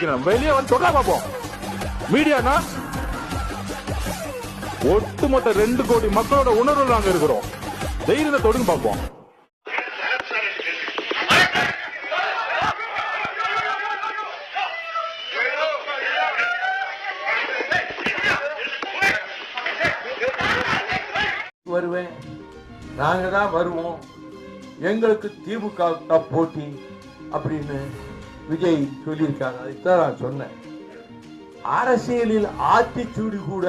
வச்சுக்கிறேன். வெளியே வந்து தொடர பார்ப்போம். மீடியானா? ஒட்டுமொத்த ரெண்டு கோடி மக்களோட உணர்வு நாங்க இருக்கிறோம். தைரியத்தை தொடுங்க பார்ப்போம். வருவேன். நாங்க தான் வருவோம். எங்களுக்கு திமுக தான் போட்டி அப்படின்னு விஜய் சொல்லியிருக்காங்க அதுதான் நான் சொன்னேன். அரசியலில் ஆத்திச்சூடி கூட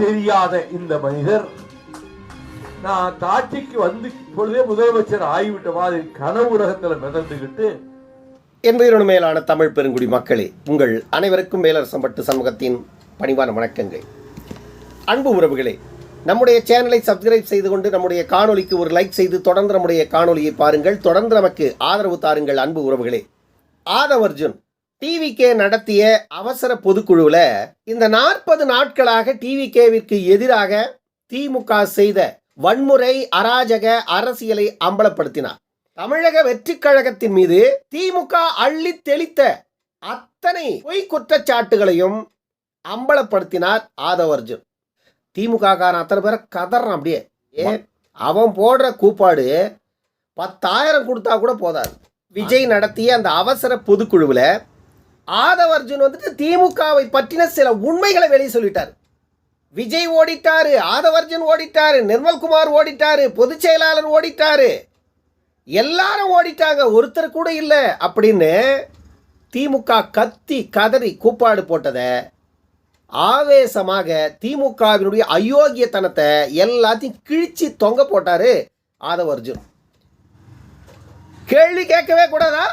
தெரியாத இந்த மனிதர் நான் காட்சிக்கு வந்து இப்பொழுதே முதலமைச்சர் ஆகிவிட்ட மாதிரி கனவு உலகத்தில் மிதந்துக்கிட்டு என்பதனோடு மேலான தமிழ் பெருங்குடி மக்களே உங்கள் அனைவருக்கும் மேலரசம்பட்டு சமூகத்தின் பணிவான வணக்கங்கள். அன்பு உறவுகளே நம்முடைய சேனலை சப்ஸ்கிரைப் செய்து கொண்டு நம்முடைய காணொலிக்கு ஒரு லைக் செய்து தொடர்ந்து நம்முடைய காணொலியை பாருங்கள். தொடர்ந்து நமக்கு ஆதரவு தாருங்கள் அன்பு உறவுகளே. ஆதவ் அர்ஜுன் டிவிகே நடத்திய அவசர பொதுக்குழுவில் இந்த நாற்பது நாட்களாக டிவிகேவிற்கு எதிராக திமுக செய்த வன்முறை அராஜக அரசியலை அம்பலப்படுத்தினார். தமிழக வெற்றிக் கழகத்தின் மீது திமுக அள்ளி தெளித்த அத்தனை பொய் குற்றச்சாட்டுகளையும் அம்பலப்படுத்தினார் ஆதவ் அர்ஜுன் திமுக காரன் அத்தனை பேரை கதறான் அப்படியே. அவன் போடுற கூப்பாடு பத்தாயிரம் கொடுத்தா கூட போதாது. விஜய் நடத்திய அந்த அவசர பொதுக்குழுவில் ஆதவ அர்ஜுன் வந்துட்டு திமுகவை பற்றின சில உண்மைகளை வெளியே சொல்லிட்டார். விஜய் ஓடிட்டாரு ஆதவ் அர்ஜுன் ஓடிட்டாரு நிர்மல்குமார் ஓடிட்டாரு பொதுச் செயலாளர் ஓடிட்டாரு. எல்லாரும் ஓடிட்டாங்க ஒருத்தர் கூட இல்லை அப்படின்னு திமுக கத்தி கதறி கூப்பாடு போட்டதை ஆவேசமாக திமுகவினுடைய அயோக்கியத்தனத்தை எல்லாத்தையும் கிழிச்சு தொங்க போட்டார் ஆதவ அர்ஜுன். கேள்வி கேட்கவே கூடாதா?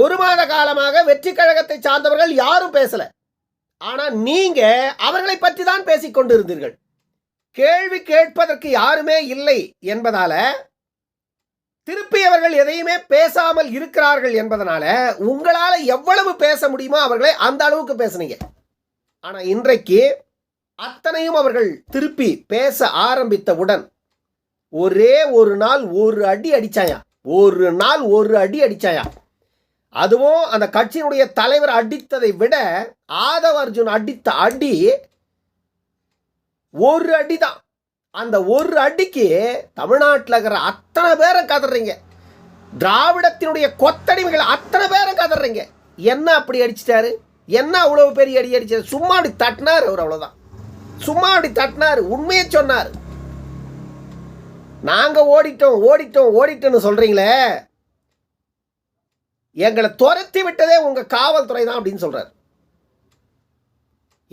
ஒரு மாத காலமாக வெற்றி கழகத்தை சார்ந்தவர்கள் யாரும் பேசல. ஆனா நீங்க அவர்களை பற்றி தான் பேசிக் கொண்டிருந்தீர்கள். கேள்வி கேட்பதற்கு யாருமே இல்லை என்பதால திருப்பி அவர்கள் எதையுமே பேசாமல் இருக்கிறார்கள் என்பதனால உங்களால் எவ்வளவு பேச முடியுமோ அவர்களை அந்த அளவுக்கு பேசுனீங்க. ஆனால் இன்றைக்கு அத்தனையும் அவர்கள் திருப்பி பேச ஆரம்பித்தவுடன் ஒரே ஒரு நாள் ஒரு அடி அடிச்சாயா? ஒரு நாள் ஒரு அடி அடித்தாயா அதுவும் அந்த கட்சியினுடைய தலைவர் அடித்ததை விட ஆதவ அர்ஜுன் அடித்த அடி ஒரு அடி தான் அந்த ஒரு அடிக்கு தமிழ்நாட்டில் இருக்கிற அத்தனை பேரை கதறீங்க. திராவிடத்தினுடைய கொத்தடிமைகள் அத்தனை பேரை கதறீங்க. என்ன அப்படி அடிச்சிட்டாரு? என்ன அவ்வளோ பெரிய அடி அடிச்சாரு? சும்மா அப்படி தட்டினார் அவர் அவ்வளோதான் சும்மா அப்படி தட்டினார். உண்மையை சொன்னார். நாங்கள் ஓடிட்டோம் ஓடிட்டோம் ஓடிட்டோம்னு சொல்கிறீங்களே எங்களை துரத்தி விட்டதே உங்கள் காவல்துறை தான் அப்படின்னு சொல்கிறார்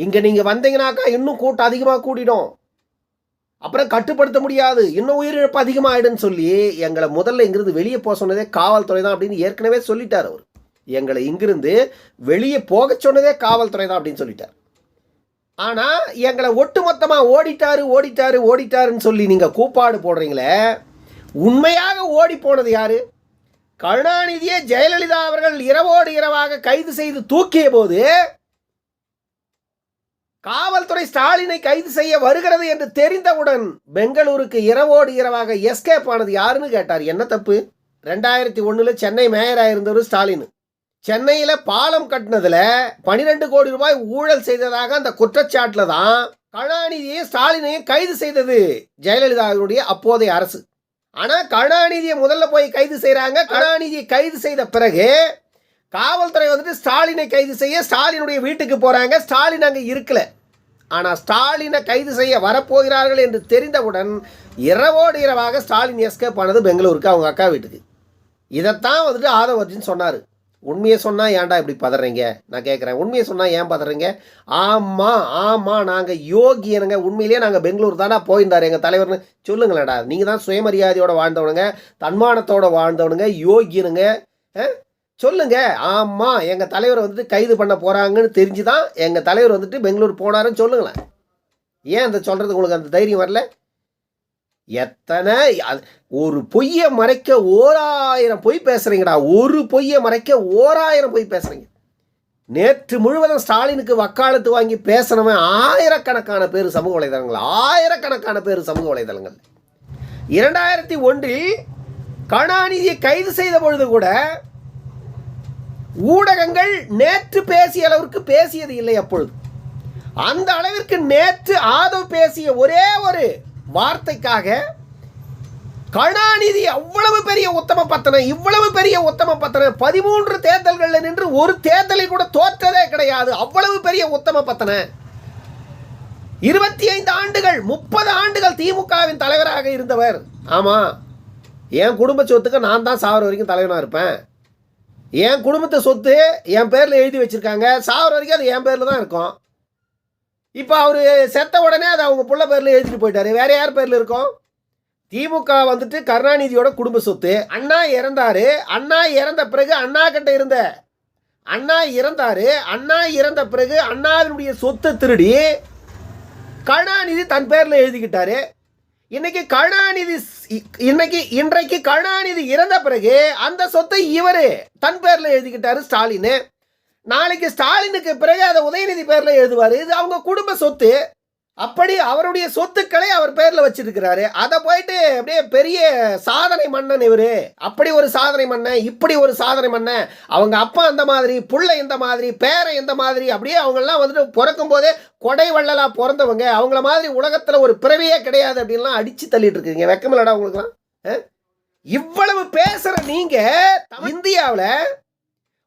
இங்கே நீங்கள் வந்தீங்கனாக்கா இன்னும் கூட்டம் அதிகமாக கூட்டிடும் அப்புறம் கட்டுப்படுத்த முடியாது. இன்னும் உயிரிழப்பு அதிகமாகிடுன்னு சொல்லி எங்களை முதல்ல இங்கிருந்து வெளியே போக சொன்னதே காவல்துறை தான் அப்படின்னு ஏற்கனவே சொல்லிட்டார் அவர். எங்களை இங்கிருந்து வெளியே போக சொன்னதே காவல்துறை தான் அப்படின்னு சொல்லிட்டார். ஆனால் எங்களை ஒட்டுமொத்தமாக ஓடிட்டாரு ஓடிட்டாரு ஓடிட்டாருன்னு சொல்லி நீங்கள் கூப்பாடு போடுறீங்களே உண்மையாக ஓடி போனது யாரு? கருணாநிதியை ஜெயலலிதா அவர்கள் இரவோடு இரவாக கைது செய்து தூக்கிய போது காவல்துறை ஸ்டாலினை கைது செய்ய வருகிறது என்று தெரிந்தவுடன் பெங்களூருக்கு இரவோடு இரவாக எஸ்கேப் ஆனது யாருன்னு கேட்டார். என்ன தப்பு? ரெண்டாயிரத்தி ஒன்றில் சென்னை மேயராக இருந்தவர் ஸ்டாலின். சென்னையில் பாலம் கட்டினதில் பனிரெண்டு கோடி ரூபாய் ஊழல் செய்ததாக அந்த குற்றச்சாட்டில் தான் கருணாநிதியையும் ஸ்டாலினையும் கைது செய்தது. ஜெயலலிதாவினுடைய அப்போதைய அரசு. ஆனால் கருணாநிதியை முதல்ல போய் கைது செய்கிறாங்க கருணாநிதியை கைது செய்த பிறகு காவல்துறை வந்துட்டு ஸ்டாலினை கைது செய்ய ஸ்டாலினுடைய வீட்டுக்கு போகிறாங்க ஸ்டாலின் அங்கே இருக்கல. ஆனால் ஸ்டாலினை கைது செய்ய வரப்போகிறார்கள் என்று தெரிந்தவுடன் இரவோடு இரவாக ஸ்டாலின் எஸ்கேப் ஆனது பெங்களூருக்கு அவங்க அக்கா வீட்டுக்கு. இதைத்தான் வந்துட்டு ஆதவர்ஜின் சொன்னார். உண்மையை சொன்னால் ஏன்டா இப்படி பதறீங்க? நான் கேட்குறேன் உண்மையை சொன்னால் ஏன் பதறீங்க? ஆமாம் ஆமாம் நாங்கள் யோகியனுங்க. உண்மையிலேயே நாங்கள் பெங்களூர் தானே போயிருந்தார் எங்கள் தலைவர்னு. சொல்லுங்களேடா நீங்கள் தான் சுயமரியாதையோடு வாழ்ந்தவனுங்க தன்மானத்தோடு வாழ்ந்தவனுங்க யோகியனுங்க. ஆ? சொல்லுங்க. ஆமாம் எங்கள் தலைவர் வந்துட்டு கைது பண்ண போகிறாங்கன்னு தெரிஞ்சு தான் எங்கள் தலைவர் வந்துட்டு பெங்களூர் போனாருன்னு சொல்லுங்களேன். ஏன் அந்த சொல்கிறதுக்கு உங்களுக்கு அந்த தைரியம் வரல? எத்தனை அது- ஒரு பொய்யை மறைக்க ஓராயிரம் பொய் பேசுறீங்கடா. ஒரு பொய்யை மறைக்க ஓராயிரம் பொய் பேசுறீங்க. நேற்று முழுவதும் ஸ்டாலினுக்கு வக்காலத்து வாங்கி பேசினவன் ஆயிரக்கணக்கான பேர் சமூக வலைதளங்கள் ஆயிரக்கணக்கான பேர் சமூக வலைதளங்கள். இரண்டாயிரத்தி ஒன்றில் கருணாநிதியை கைது செய்த பொழுது கூட ஊடகங்கள் நேற்று பேசிய அளவிற்கு பேசியது இல்லை அப்பொழுது. அந்த அளவிற்கு நேற்று ஆதவ் பேசிய ஒரே ஒரு வார்த்தைக்காக கருணாநிதி அவ்வளவு பெரிய உத்தம பத்தனை இவ்வளவு பெரிய உத்தம பத்தனை பதிமூன்று தேர்தல்களில் நின்று ஒரு தேர்தலை கூட தோற்றதே கிடையாது. அவ்வளவு பெரிய உத்தம பத்தனை. இருபத்தி ஐந்து ஆண்டுகள் முப்பது ஆண்டுகள் திமுகவின் தலைவராக இருந்தவர். ஆமாம் என் குடும்ப சொத்துக்கு நான் தான் சாவர வரைக்கும் தலைவனாக இருப்பேன். என் குடும்பத்தை சொத்து என் பேரில் எழுதி வச்சுருக்காங்க. சாவர வரைக்கும் அது என் பேரில் தான் இருக்கும். இப்போ அவர் செத்த உடனே அதை அவங்க புள்ள பேரில் எழுதிட்டு போயிட்டாரு. வேற யார் பேரில் இருக்கும்? திமுக வந்துட்டு கருணாநிதியோட குடும்ப சொத்து. அண்ணா இறந்தாரு. அண்ணா இறந்த பிறகு அண்ணா கிட்ட இருந்த. அண்ணா இறந்தாரு. அண்ணா இறந்த பிறகு அண்ணாவினுடைய சொத்தை திருடி கருணாநிதி தன் பேரில் எழுதிக்கிட்டாரு. இன்னைக்கு கருணாநிதி இன்னைக்கு இன்றைக்கு கருணாநிதி இறந்த பிறகு அந்த சொத்தை இவர் தன் பேரில் எழுதிக்கிட்டாரு ஸ்டாலின். நாளைக்கு ஸ்டாலினுக்கு பிறகு அதை உதயநிதி பேரில் எழுதுவார். இது அவங்க குடும்ப சொத்து. அப்படி அவருடைய சொத்துக்களை அவர் பேரில் வச்சிருக்கிறாரு. அதை போயிட்டு அப்படியே பெரிய சாதனை மன்னன் இவரு. அப்படி ஒரு சாதனை மன்னன் இப்படி ஒரு சாதனை மன்னன். அவங்க அப்பா அந்த மாதிரி புள்ள இந்த மாதிரி பேரை இந்த மாதிரி அப்படியே அவங்கெல்லாம் வந்துட்டு பிறக்கும் போதே கொடை வள்ளலா பிறந்தவங்க. அவங்கள மாதிரி உலகத்தில் ஒரு பிறவியே கிடையாது அப்படின்லாம் அடிச்சு தள்ளிட்டு இருக்கீங்க. வெக்கமில்லடா உங்களுக்குலாம் இவ்வளவு பேசுற நீங்க இந்தியாவில்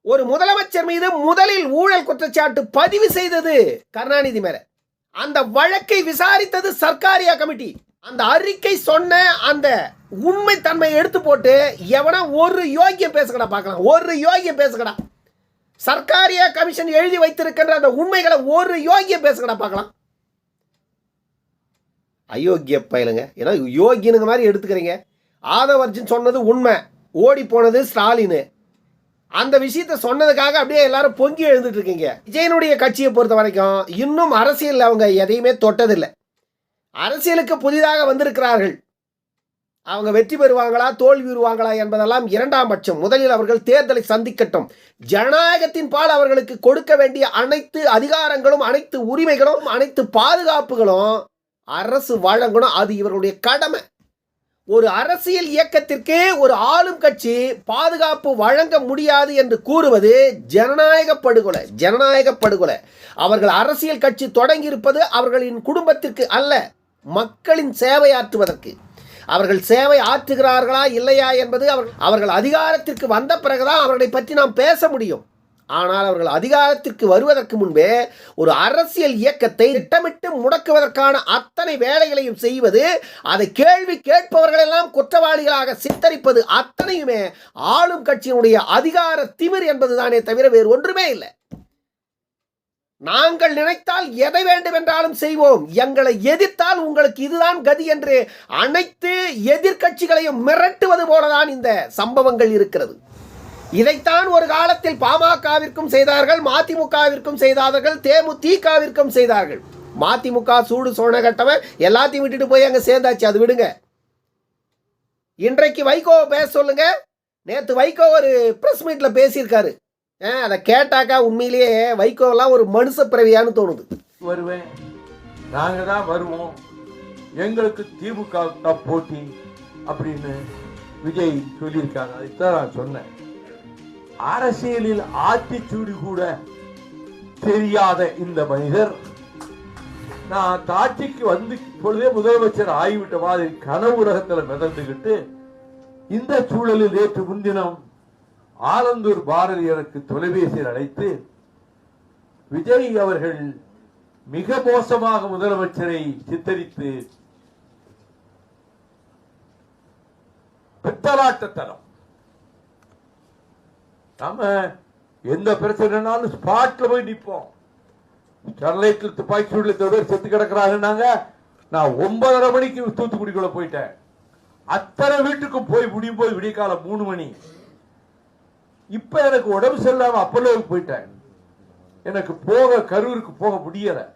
ஒரு முதலமைச்சர் மீது முதலில் ஊழல் குற்றச்சாட்டு பதிவு செய்தது கருணாநிதி மேல. அந்த வழக்கை விசாரித்தது சர்க்காரியா கமிட்டி. அந்த அறிக்கை சொன்ன அந்த உண்மை தன்மை எடுத்து போட்டு எவனா ஒரு யோகியம் பேசுகடா பார்க்கலாம். ஒரு யோகியம் பேசுகடா சர்க்காரியா கமிஷன் எழுதி வைத்திருக்கின்ற அந்த உண்மைகளை ஒரு யோகியம் பேசுகடா பார்க்கலாம். அயோக்கிய பயலுங்க. ஏன்னா யோகியனுங்க மாதிரி எடுத்துக்கிறீங்க. ஆதவர்ஜன் சொன்னது உண்மை. ஓடி போனது ஸ்டாலின். அந்த விஷயத்த சொன்னதுக்காக அப்படியே எல்லாரும் பொங்கி எழுந்துட்டு இருக்கீங்க. விஜயனுடைய கட்சியை பொறுத்த வரைக்கும் இன்னும் அரசியல் அவங்க எதையுமே தொட்டதில்லை. அரசியலுக்கு புதிதாக வந்திருக்கிறார்கள். அவங்க வெற்றி பெறுவாங்களா தோல்வி பெறுவாங்களா என்பதெல்லாம் இரண்டாம் பட்சம். முதலில் அவர்கள் தேர்தலை சந்திக்கட்டும். ஜனநாயகத்தின் பால் அவர்களுக்கு கொடுக்க வேண்டிய அனைத்து அதிகாரங்களும் அனைத்து உரிமைகளும் அனைத்து பாதுகாப்புகளும் அரசு வழங்கணும். அது இவர்களுடைய கடமை. ஒரு அரசியல் இயக்கத்திற்கு ஒரு ஆளும் கட்சி பாதுகாப்பு வழங்க முடியாது என்று கூறுவது ஜனநாயக படுகொலை ஜனநாயக படுகொலை அவர்கள் அரசியல் கட்சி தொடங்கியிருப்பது அவர்களின் குடும்பத்திற்கு அல்ல மக்களின் சேவை ஆற்றுவதற்கு. அவர்கள் சேவை ஆற்றுகிறார்களா இல்லையா என்பது அவர்கள் அவர்கள் அதிகாரத்திற்கு வந்த பிறகுதான் அவர்களை பற்றி நாம் பேச முடியும். ஆனால் அவர்கள் அதிகாரத்திற்கு வருவதற்கு முன்பே ஒரு அரசியல் இயக்கத்தை திட்டமிட்டு முடக்குவதற்கான அத்தனை வேலைகளையும் செய்வது அதை கேள்வி கேட்பவர்களெல்லாம் குற்றவாளிகளாக சித்தரிப்பது அத்தனையுமே ஆளும் கட்சியினுடைய அதிகார திமிர் என்பதுதானே தவிர வேறு ஒன்றுமே இல்லை. நாங்கள் நினைத்தால் எதை வேண்டுமென்றாலும் செய்வோம். எங்களை எதிர்த்தால் உங்களுக்கு இதுதான் கதி என்று அனைத்து எதிர்க்கட்சிகளையும் மிரட்டுவது போலதான் இந்த சம்பவங்கள் இருக்கிறது. இதைத்தான் ஒரு காலத்தில் பாமகவிற்கும் செய்தார்கள் மதிமுகவிற்கும் செய்தார்கள் தேமுதிகவிற்கும் செய்தார்கள். மதிமுக சூடு சோழ கட்டவன் எல்லாத்தையும் விட்டுட்டு போய் அங்க சேர்ந்தாச்சு அது விடுங்க. இன்றைக்கு வைகோவை பேச சொல்லுங்க. நேற்று வைகோ ஒரு பிரஸ் மீட்ல பேசியிருக்காரு. ஆ, அதை கேட்டாக்கா உண்மையிலேயே வைகோலாம் ஒரு மனுஷ பிறவியான்னு தோணுது. வருவேன். நாங்க தான் வருவோம். எங்களுக்கு திமுக தான் போட்டி அப்படின்னு விஜய் சொல்லியிருக்காங்க அதுதான் நான் சொன்னேன். அரசியலில் ஆத்திச்சூடி கூட தெரியாத இந்த மனிதர். நான் காட்சிக்கு வந்து இப்பொழுதே முதலமைச்சர் ஆகிவிட்ட மாதிரி கனவு உலகத்தில் மிதந்துகிட்டு இந்த சூழலில் நேற்று முன்தினம் ஆலந்தூர் பாரதி எனக்கு தொலைபேசியில் அழைத்து விஜய் அவர்கள் மிக மோசமாக முதலமைச்சரை சித்தரித்து பித்தலாட்டத்தனம். நாம எந்த பிரச்சனைனாலும் ஸ்பாட்ல போய் நிற்போம் ஸ்டெர்லைட்ல துப்பாக்கி சூடுல பேர் செத்து கிடக்குறாங்கன்னாங்க. நான் ஒன்பதரை மணிக்கு தூத்துக்குடிக்குள்ள போயிட்டேன். அத்தனை வீட்டுக்கும் போய் முடியும் போய் விடிய காலம் மூணு மணி. இப்ப எனக்கு உடம்பு சரியில்லாம அப்பல்லோவுக்கு போயிட்டேன். எனக்கு போக கரூருக்கு போக முடியல.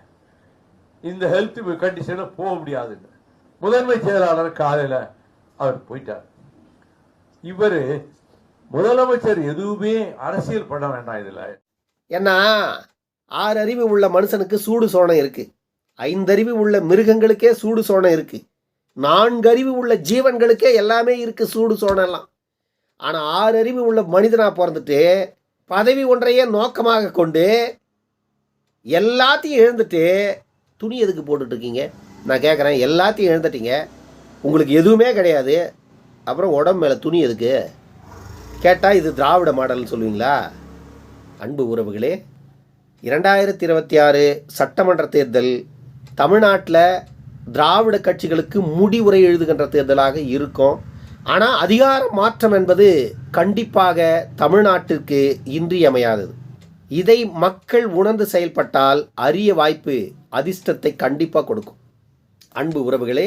இந்த ஹெல்த் கண்டிஷன்ல போக முடியாதுன்னு. முதன்மை செயலாளர் காலையில அவர் போயிட்டார். இவரு முதலமைச்சர் எதுவுமே அரசியல் பண்ண வேண்டாம் இதில். ஏன்னா ஆறு அறிவு உள்ள மனுஷனுக்கு சூடு சோனம் இருக்கு. ஐந்தறிவு உள்ள மிருகங்களுக்கே சூடு சோனம் இருக்கு. நான்கு அறிவு உள்ள ஜீவன்களுக்கே எல்லாமே இருக்கு சூடு சோனெல்லாம் எல்லாம் ஆனால் ஆறு அறிவு உள்ள மனிதனாக பிறந்துட்டு பதவி ஒன்றையே நோக்கமாக கொண்டு எல்லாத்தையும் எழுந்துட்டு துணி எதுக்கு போட்டுட்ருக்கீங்க நான் கேட்குறேன் எல்லாத்தையும் எழுந்துட்டீங்க உங்களுக்கு எதுவுமே கிடையாது. அப்புறம் உடம்பு மேலே துணி எதுக்கு? கேட்டால் இது திராவிட மாடல்னு சொல்லுவீங்களா? அன்பு உறவுகளே இரண்டாயிரத்தி இருபத்தி ஆறு சட்டமன்ற தேர்தல் தமிழ்நாட்டில் திராவிட கட்சிகளுக்கு முடிவுரை எழுதுகின்ற தேர்தலாக இருக்கும். ஆனால் அதிகார மாற்றம் என்பது கண்டிப்பாக தமிழ்நாட்டிற்கு இன்றியமையாதது. இதை மக்கள் உணர்ந்து செயல்பட்டால் அரிய வாய்ப்பு அதிர்ஷ்டத்தை கண்டிப்பாக கொடுக்கும். அன்பு உறவுகளே